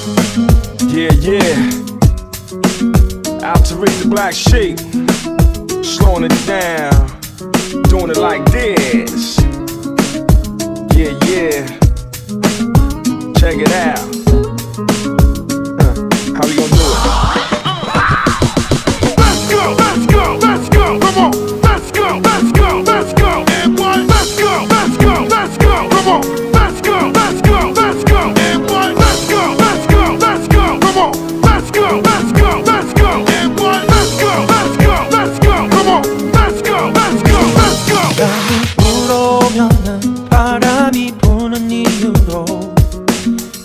Yeah, yeah. Out to read the black sheep. Slowing it down. Doing it like this. Yeah, yeah. Check it out. Huh, How we gonna do it? Let's go, let's go, let's go, come on. Let's go, let's go, let's go. And one, let's go, let's go, let's go, come on. 바람이 부는 이유로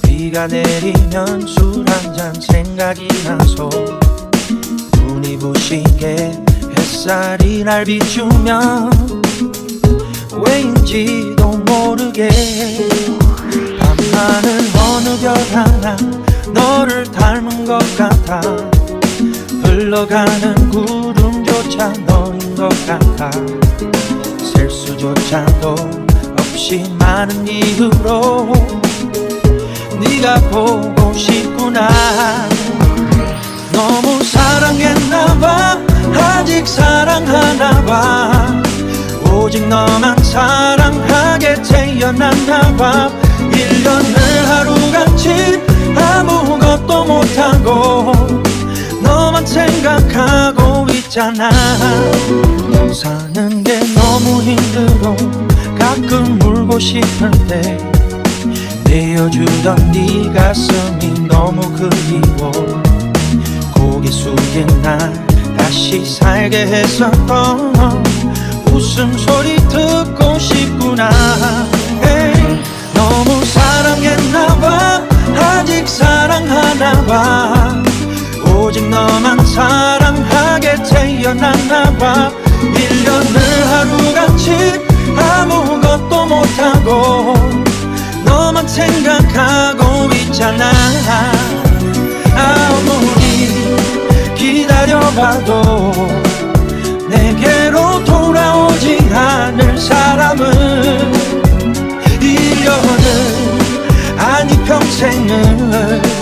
비가 내리면 술 한 잔 생각이 나서 눈이 부시게 햇살이 날 비추면 왜인지도 모르게 밤하늘 어느 별 하나 너를 닮은 것 같아. 흘러가는 구름조차 너인 것 같아. 셀 수조차도 없이 많은 이유로 네가 보고 싶구나. 너무 사랑했나봐. 아직 사랑하나봐. 오직 너만 사랑하게 태어났나봐. 1년을 하루같이 있잖아. 사는 게 너무 힘들어. 가끔 울고 싶은데 내어주던 네 가슴이 너무 그리워. 고개 숙인 날 다시 살게 했었던 웃음소리 듣고 싶구나. 에이, 너무 사랑했나봐. 아직 사랑하나봐. 오직 너만 사랑하게 태어났나봐. 1년을 하루같이 아무것도 못하고 너만 생각하고 있잖아. 아무리 기다려봐도 내게로 돌아오지 않을 사람은 1년을 아니 평생을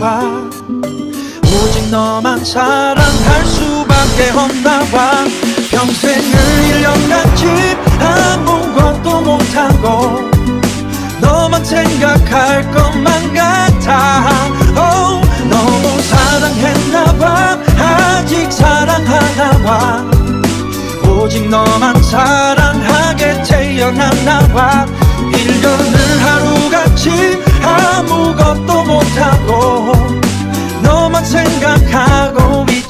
봐. 오직 너만 사랑할 수밖에 없나 봐. 평생을 1년같이 아무것도 못하고 너만 생각할 것만 같아. Oh, 너무 사랑했나 봐. 아직 사랑하나 봐. 오직 너만 사랑하게 태어났나 봐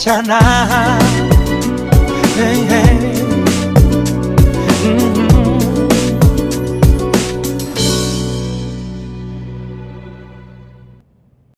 있잖아.